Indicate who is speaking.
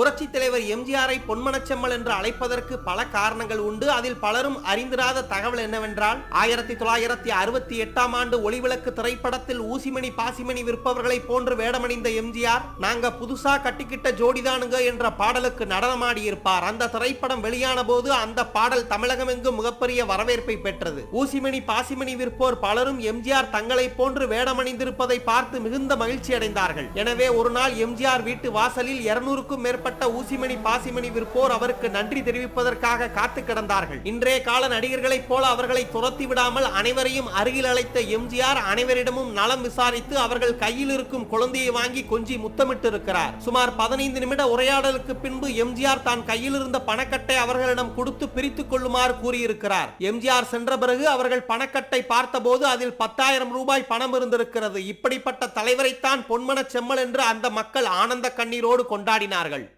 Speaker 1: புரட்சி தலைவர் எம்ஜிஆரை பொன்மனச்செம்மல் என்று அழைப்பதற்கு பல காரணங்கள் உண்டு. அதில் பலரும் அறிந்திராத தகவல் என்னவென்றால் ஆயிரத்தி தொள்ளாயிரத்தி அறுபத்தி எட்டாம் ஆண்டு ஒளிவிளக்கு திரைப்படத்தில் ஊசிமணி பாசிமணி விற்பவர்களை போன்று வேடமணிந்த எம்ஜிஆர் நாங்க புதுசா கட்டிக்கிட்ட ஜோடிதானுங்க என்ற பாடலுக்கு நடனமாடியிருப்பார். அந்த திரைப்படம் வெளியான போது அந்த பாடல் தமிழகமெங்கும் மிகப்பெரிய வரவேற்பை பெற்றது. ஊசிமணி பாசிமணி விற்போர் பலரும் எம்ஜிஆர் தங்களை போன்று வேடமணிந்திருப்பதை பார்த்து மிகுந்த மகிழ்ச்சி அடைந்தார்கள் எனவே ஒரு நாள் எம்ஜிஆர் வீட்டு வாசலில் இருநூறுக்கும் மேற்பட்ட ஊசிமணி பாசிமணி விற்போர் அவருக்கு நன்றி தெரிவிப்பதற்காக காத்து கிடந்தார்கள். இன்றைய கால நடிகர்களைப் போல அவர்களை துரத்தி விடாமல் அனைவரையும் அருகில் அழைத்த எம்ஜிஆர் அனைவரிடமும் நலம் விசாரித்து அவர்கள் கையில் இருக்கும் குழந்தையை வாங்கி கொஞ்சி முத்தமிட்டு இருக்கிறார் சுமார் பதினைந்து நிமிட உரையாடலுக்கு பின்பு எம்ஜிஆர் தான் கையில் இருந்த பணக்கட்டை அவர்களிடம் கொடுத்து பிரித்துக் கொள்ளுமாறு கூறியிருக்கிறார். எம்ஜிஆர் சென்ற பிறகு அவர்கள் பணக்கட்டை பார்த்தபோது அதில் பத்தாயிரம் ரூபாய் பணம் இருந்திருக்கிறது. இப்படிப்பட்ட தலைவரைத்தான் பொன்மன செம்மல் என்று அந்த மக்கள் ஆனந்த கண்ணீரோடு கொண்டாடினார்கள்.